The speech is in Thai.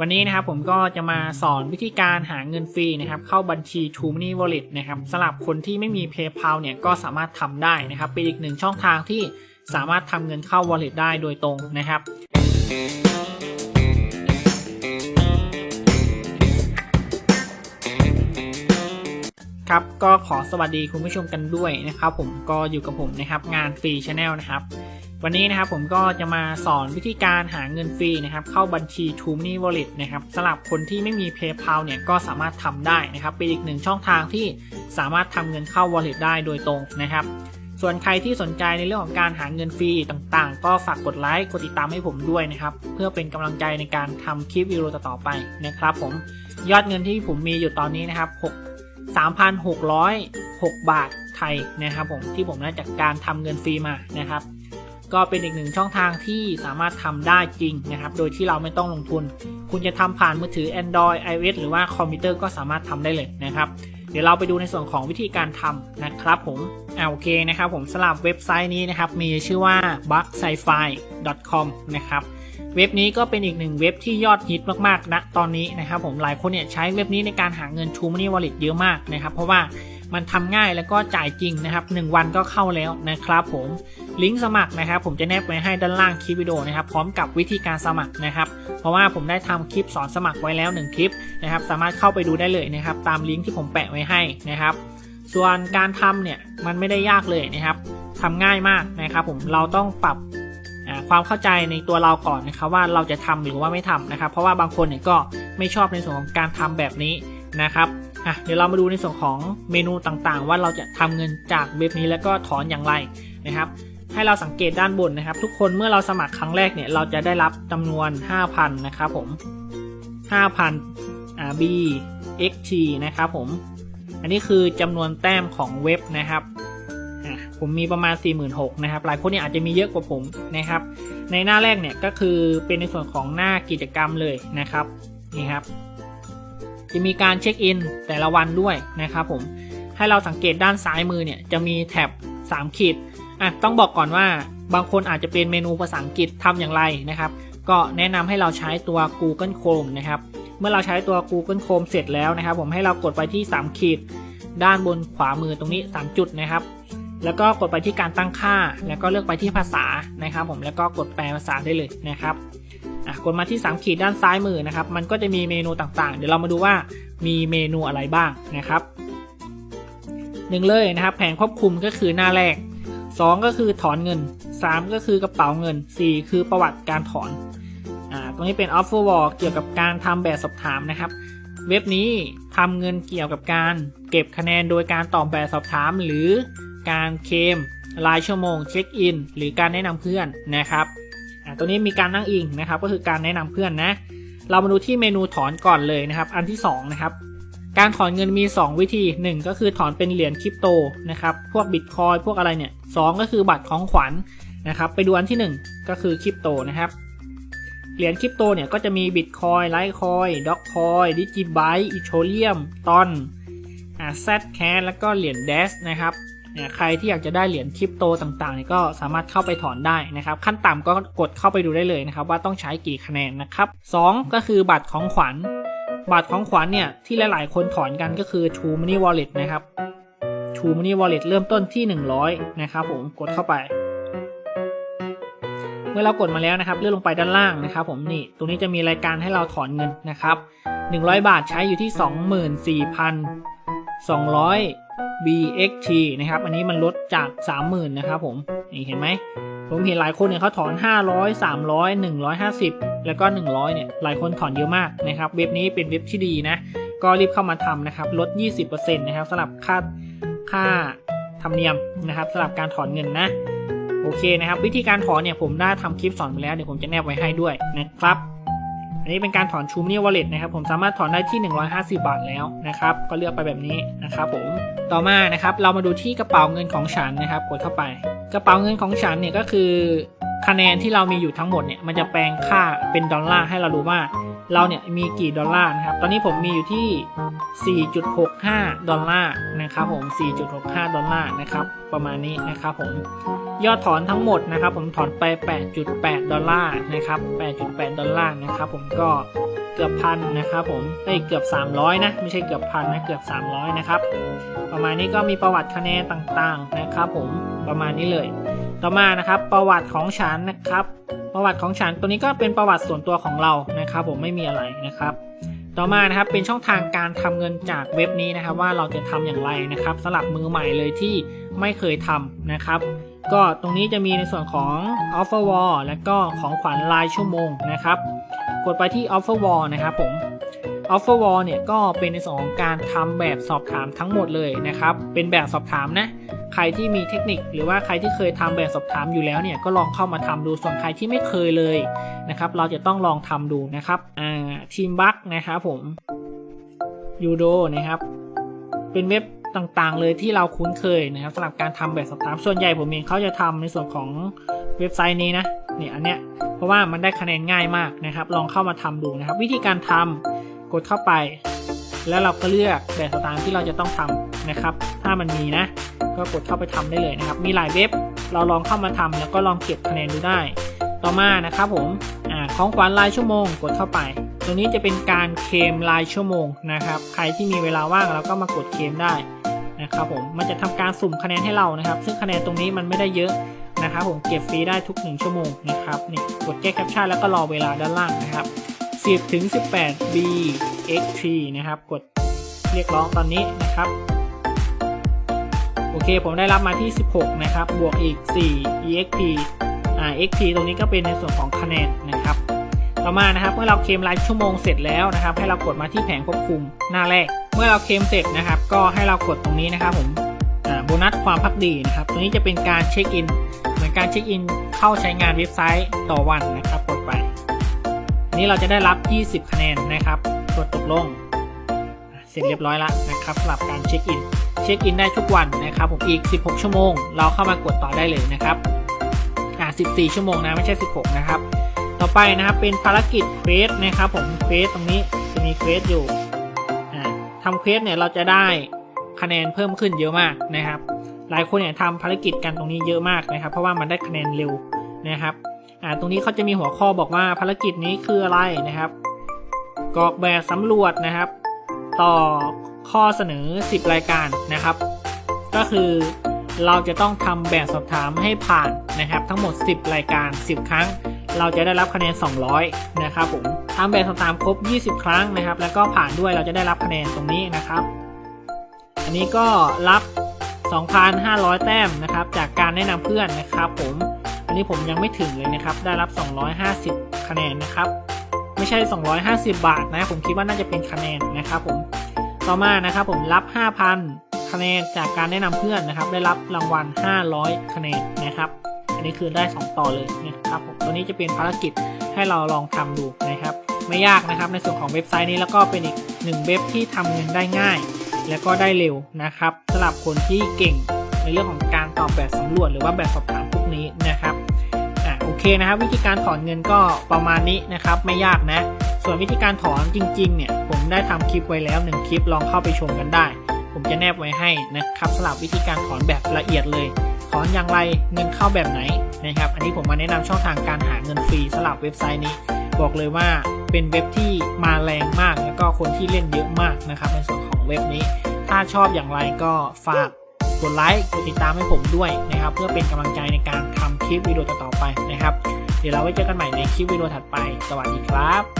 วันนี้นะครับผมก็จะมาสอนวิธีการหาเงินฟรีนะครับเข้าบัญชี t o m o n e y Wallet นะครับสำหรับคนที่ไม่มี PayPal เนี่ยก็สามารถทำได้นะครับเป็นอีกหนึ่งช่องทางที่สามารถทำเงินเข้า Wallet ได้โดยตรงนะครับครับก็ขอสวัสดีคุณผู้ชมกันด้วยนะครับ ผมก็อยู่กับผมนะครับงานฟรีชาแนลนะครับ วันนี้นะครับผมก็จะมาสอนวิธีการหาเงินฟรีนะครับเข้าบัญชี t o m o n e y Wallet นะครับสำหรับคนที่ไม่มี PayPal เนี่ยก็สามารถทำได้นะครับเป็นอีกหนึ่งช่องทางที่สามารถทำเงินเข้า Wallet ได้โดยตรงนะครับ ส่วนใครที่สนใจในเรื่องของการหาเงินฟรีต่างๆ ก็ฝากกดไลค์กดติดตามให้ผมด้วยนะครับเพื่อเป็นกำลังใจในการทำคลิปวิดีโอต่อๆไปนะครับผมยอดเงินที่ผมมีอยู่ตอนนี้นะครับ6 3,606 บาทไทยนะครับผมที่ผมได้จากการทำเงินฟรีมานะครับ ก็เป็นอีกหนึ่งช่องทางที่สามารถทำได้จริงนะครับ โดยที่เราไม่ต้องลงทุน คุณจะทำผ่านมือถือ Android iOS หรือว่าคอมพิวเตอร์ก็สามารถทำได้เลยนะครับ เดี๋ยวเราไปดูในส่วนของวิธีการทำนะครับผมอ่าโอเคนะครับผมสำหรับเว็บไซต์นี้นะครับ มีชื่อว่า b u g s c i f i com นะครับเว็บนี้ก็เป็นอีกหนึ่งเว็บที่ยอดฮิตมากๆณตอนนี้นะครับผมหลายคนเนี่ยใช้เว็บนี้ในการหาเงิน t o m o n e y Wallet เยอะมากนะครับ เพราะว่า มันทำง่ายแล้วก็จ่ายจริงนะครับ 1 วันก็เข้าแล้วนะครับผมลิงก์สมัครนะครับ ผมจะแนบไว้ให้ด้านล่างคลิปวิดีโอนะครับพร้อมกับวิธีการสมัครนะครับ เพราะว่าผมได้ทำคลิปสอนสมัครไว้แล้ว 1 คลิปนะครับ สามารถเข้าไปดูได้เลยนะครับ ตามลิงก์ที่ผมแปะไว้ให้นะครับ ส่วนการทำเนี่ยมันไม่ได้ยากเลยนะครับทำง่ายมากนะครับ ผมเราต้องปรับความเข้าใจในตัวเราก่อนนะครับว่าเราจะทำหรือว่าไม่ทำนะครับ เพราะว่าบางคนเนี่ยก็ไม่ชอบในส่วนของการทำแบบนี้นะครับ อะเดี๋ยวเรามาดูในส่วนของเมนูต่างๆ ว่าเราจะทำเงินจากเว็บนี้แล้วก็ถอนอย่างไรนะครับให้เราสังเกตด้านบนนะครับ ทุกคนเมื่อเราสมัครครั้งแรกเนี่ยเราจะได้รับจำนวน 5,000 นะครับผม 5,000อ่า B XT นะครับผม อันนี้คือจำนวนแต้มของเว็บนะครับ ผมมีประมาณ 46,000นะครับ หลายคนเนี่ยอาจจะมีเยอะกว่าผมนะครับ ในหน้าแรกเนี่ยก็คือเป็นในส่วนของหน้ากิจกรรมเลยนะครับ นี่ครับ จะมีการเช็คอินแต่ละวันด้วยนะครับผมให้เราสังเกตด้านซ้ายมือเนี่ยจะมีแท็บ 3 ขีดอะต้องบอกก่อนว่าบางคนอาจจะเป็นเมนูภาษาอังกฤษทำอย่างไรนะครับ ก็แนะนำให้เราใช้ตัว Google Chrome นะครับ เมื่อเราใช้ตัว Google Chrome เสร็จแล้วนะครับ ผมให้เรากดไปที่ 3 ขีด ด้านบนขวามือตรงนี้ 3 จุดนะครับ แล้วก็กดไปที่การตั้งค่า แล้วก็เลือกไปที่ภาษานะครับ ผมแล้วก็กดแปลภาษาได้เลยนะครับ อะกดมาที่ 3 ขีดด้านซ้ายมือนะครับ มันก็จะมีเมนูต่างๆ เดี๋ยวเรามาดูว่ามีเมนูอะไรบ้างนะครับหนึ่งเลยนะครับ แผนควบคุมก็คือหน้าแรก 2 ก็คือถอนเงิน 3 ก็คือกระเป๋าเงิน 4 คือประวัติการถอนอ่าตรงนี้เป็น offer wall เกี่ยวกับการทำแบบสอบถามนะครับ เว็บนี้ทำเงินเกี่ยวกับการเก็บคะแนนโดยการตอบแบบสอบถาม หรือการเคมรายชั่วโมงเช็คอินหรือการแนะนำเพื่อนนะครับ ตัวนี้มีการนั่งอิงนะครับ ก็คือการแนะนำเพื่อนนะ เรามาดูที่เมนูถอนก่อนเลยนะครับ อันที่สองนะครับ การถอนเงินมี 2 วิธี 1 ก็คือถอนเป็นเหรียญคริปโตนะครับ พวกบิตคอยพวกอะไรเนี่ยสก็คือบัตรของขวัญนะครับ ไปดูอันที่ 1 ก็คือคริปโตนะครับ เหรียญคริปโตเนี่ยก็จะมีบิตคอยไลท์คอยด็อกคอยดิจิไบต์อีโทเรียมตอนอ่าแซดแคสแล้วก็เหรียญเดสนะครับ เนี่ยใครที่อยากจะได้เหรียญคริปโตต่างๆเนี่ยก็สามารถเข้าไปถอนได้นะครับ ขั้นต่ำก็กดเข้าไปดูได้เลยนะครับ ว่าต้องใช้กี่คะแนนนะครับสองก็คือบัตรของขวัญ บัตรของขวัญเนี่ยที่หลาย ๆ คนถอนกันก็คือ True Money Wallet นะครับ True Money Wallet เริ่มต้นที่ 100 นะครับผมกดเข้าไป เมื่อเรากดมาแล้วนะครับเลื่อนลงไปด้านล่างนะครับ ผมนี่ตรงนี้จะมีรายการให้เราถอนเงินนะครับ 100 บาทใช้อยู่ที่ 24,200 BXT นะครับ อันนี้มันลดจาก 30,000 นะครับผม นี่เห็นไหม ผมเห็นหลายคนเนี่ยเขาถอน 500 300 150 แล้วก็ 100 เนี่ย หลายคนถอนเยอะมากนะครับ เว็บนี้เป็นเว็บที่ดีนะ ก็รีบเข้ามาทำนะครับ ลด 20%นะครับสำหรับค่า ค่าธรรมเนียมนะครับสำหรับการถอนเงินนะ โอเคนะครับ วิธีการถอนเนี่ยผมได้ทำคลิปสอนไปแล้ว เดี๋ยวผมจะแนบไว้ให้ด้วยนะครับ อันนี้เป็นการถอนชูมนี่วอลเล็ตนะครับผมสามารถถอนได้ที่ 150 บาทแล้วนะครับก็เลือกไปแบบนี้นะครับผมต่อมานะครับเรามาดูที่กระเป๋าเงินของฉันนะครับกดเข้าไป กระเป๋าเงินของฉันเนี่ยก็คือคะแนนที่เรามีอยู่ทั้งหมดเนี่ยมันจะแปลงค่าเป็นดอลลาร์ให้เรารู้ว่า เราเนี่ยมีกี่ดอลลาร์นะครับ ตอนนี้ผมมีอยู่ที่ 4.65 ดอลลาร์นะครับผม 4.65 ดอลลาร์นะครับ ประมาณนี้นะครับผม ยอดถอนทั้งหมดนะครับ ผมถอนไป 8.8 ดอลลาร์นะครับ 8.8 ดอลลาร์นะครับผมก็เกือบพันนะครับผมเอ้ยเกือบ 300 นะ ไม่ใช่เกือบพันนะ เกือบ 300 นะครับ ประมาณนี้ก็มีประวัติคะแนนต่างๆนะครับผม ประมาณนี้เลย ต่อมานะครับ ประวัติของฉันนะครับ ประวัติของฉันตัวนี้ก็เป็นประวัติส่วนตัวของเรานะครับ ผมไม่มีอะไรนะครับ ต่อมานะครับเป็นช่องทางการทำเงินจากเว็บนี้นะครับ ว่าเราจะทำอย่างไรนะครับสำหรับมือใหม่เลยที่ไม่เคยทำนะครับ ก็ตรงนี้จะมีในส่วนของ Offer Wall และก็ของขวัญรายชั่วโมงนะครับ กดไปที่ Offer Wall นะครับผม Offer Wall เนี่ยก็เป็นในส่วนของการทำแบบสอบถามทั้งหมดเลยนะครับ เป็นแบบสอบถามนะ ใครที่มีเทคนิคหรือว่าใครที่เคยทำแบบสอบถามอยู่แล้วเนี่ยก็ลองเข้ามาทำดู ส่วนใครที่ไม่เคยเลยนะครับ เราจะต้องลองทำดูนะครับ อ่า ทีมบัคนะครับผมยูโดนะครับ เป็นเว็บต่างๆ เลยที่เราคุ้นเคยนะครับสำหรับการทำแบบสอบถาม ส่วนใหญ่ผมเองเขาจะทำในส่วนของเว็บไซต์นี้นะเนี่ยอันเนี้ยเพราะว่ามันได้คะแนนง่ายมากนะครับ ลองเข้ามาทำดูนะครับ วิธีการทำ กดเข้าไป แล้วเราก็เลือกแบบสอบถามที่เราจะต้องทำนะครับ ถ้ามันมีนะ ก็กดเข้าไปทำได้เลยนะครับ มีหลายเว็บ เราลองเข้ามาทำแล้วก็ลองเก็บคะแนนดูได้ ต่อมานะครับผมของขวัญรายชั่วโมงกดเข้าไป ตรงนี้จะเป็นการเคมรายชั่วโมงนะครับ ใครที่มีเวลาว่างเราก็มากดเคมได้นะครับผมมันจะทำการสุ่มคะแนนให้เรานะครับ ซึ่งคะแนนตรงนี้มันไม่ได้เยอะนะครับผมเก็บฟรีได้ทุก 1 ชั่วโมงนะครับนี่กดแก้แคปชั่นแล้วก็รอเวลาด้านล่างนะครับ 10ถึง18 B X 3นะครับ กดเรียกร้องตอนนี้นะครับ โอเค ผมได้รับมาที่ 16 นะครับ บวกอีก 4 exp อ่า x p ตรงนี้ก็เป็นในส่วนของคะแนนนะครับ ต่อมานะครับ เมื่อเราเคลมรายชั่วโมงเสร็จแล้วนะครับ ให้เรากดมาที่แผงควบคุมหน้าแรก เมื่อเราเคลมเสร็จนะครับ ก็ให้เรากดตรงนี้นะครับ ผมโบนัสความพักดีนะครับ ตรงนี้จะเป็นการเช็คอิน เหมือนการเช็คอินเข้าใช้งานเว็บไซต์ต่อวันนะครับ กดไป นนี้เราจะได้รับ 20 คะแนนนะครับกดตกลง เสร็จเรียบร้อยแล้วนะครับสำหรับการเช็คอิน เช็คอินได้ทุกวันนะครับผมอีก 16 ชั่วโมง เราเข้ามากดต่อได้เลยนะครับอ่า14 ชั่วโมงนะไม่ใช่ 16 นะครับ ต่อไปนะครับเป็นภารกิจเควสนะครับผมเควสตรงนี้จะมีเควสอยู่ทำเควสเนี่ยเราจะได้คะแนนเพิ่มขึ้นเยอะมากนะครับ หลายคนเนี่ยทำภารกิจกันตรงนี้เยอะมากนะครับ เพราะว่ามันได้คะแนนเร็วนะครับ อ่าตรงนี้เขาจะมีหัวข้อบอกว่าภารกิจนี้คืออะไรนะครับกรอกแบบสำรวจนะครับ ต่อข้อเสนอ 10 รายการนะครับ ก็คือเราจะต้องทำแบบสอบถามให้ผ่านนะครับ ทั้งหมด 10 รายการ 10 ครั้ง เราจะได้รับคะแนน 200 นะครับผมทำแบบสอบถามครบ 20 ครั้งนะครับ แล้วก็ผ่านด้วยเราจะได้รับคะแนนตรงนี้นะครับ อันนี้ก็รับ 2,500 แต้มนะครับ จากการแนะนำเพื่อนนะครับผม นี้ผมยังไม่ถึงเลยนะครับ ได้รับ 250 คะแนนนะครับ ไม่ใช่ 250 บาทนะ ผมคิดว่าน่าจะเป็นคะแนนนะครับผม ต่อมานะครับผมรับ 5,000 คะแนนจากการแนะนำเพื่อนนะครับ ได้รับรางวัล 500 คะแนนนะครับ อันนี้คือได้ 2 ต่อเลยนะครับผม ตัวนี้จะเป็นภารกิจให้เราลองทำดูนะครับ ไม่ยากนะครับ ในส่วนของเว็บไซต์นี้แล้วก็เป็นอีกหนึ่งเว็บที่ทำเงินได้ง่าย และก็ได้เร็วนะครับสำหรับคนที่เก่งในเรื่องของการตอบแบบสำรวจหรือว่าแบบสอบถามพวกนี้นะครับ นะครับวิธีการถอนเงินก็ประมาณนี้นะครับไม่ยากนะ ส่วนวิธีการถอนจริงๆเนี่ยผมได้ทำคลิปไว้แล้วหนึ่งคลิปลองเข้าไปชมกันได้ ผมจะแนบไว้ให้นะครับสำหรับวิธีการถอนแบบละเอียดเลย ถอนอย่างไรเงินเข้าแบบไหนนะครับอันนี้ผมมาแนะนำช่องทางการหาเงินฟรีสำหรับเว็บไซต์นี้ บอกเลยว่าเป็นเว็บที่มาแรงมากแล้วก็คนที่เล่นเยอะมากนะครับในส่วนของเว็บนี้ ถ้าชอบอย่างไรก็ฝาก กดไลค์กดติดตามให้ผมด้วยนะครับ เพื่อเป็นกำลังใจในการทำคลิปวิดีโอต่อๆไปนะครับ เดี๋ยวเราไว้เจอกันใหม่ในคลิปวิดีโอถัดไป สวัสดีครับ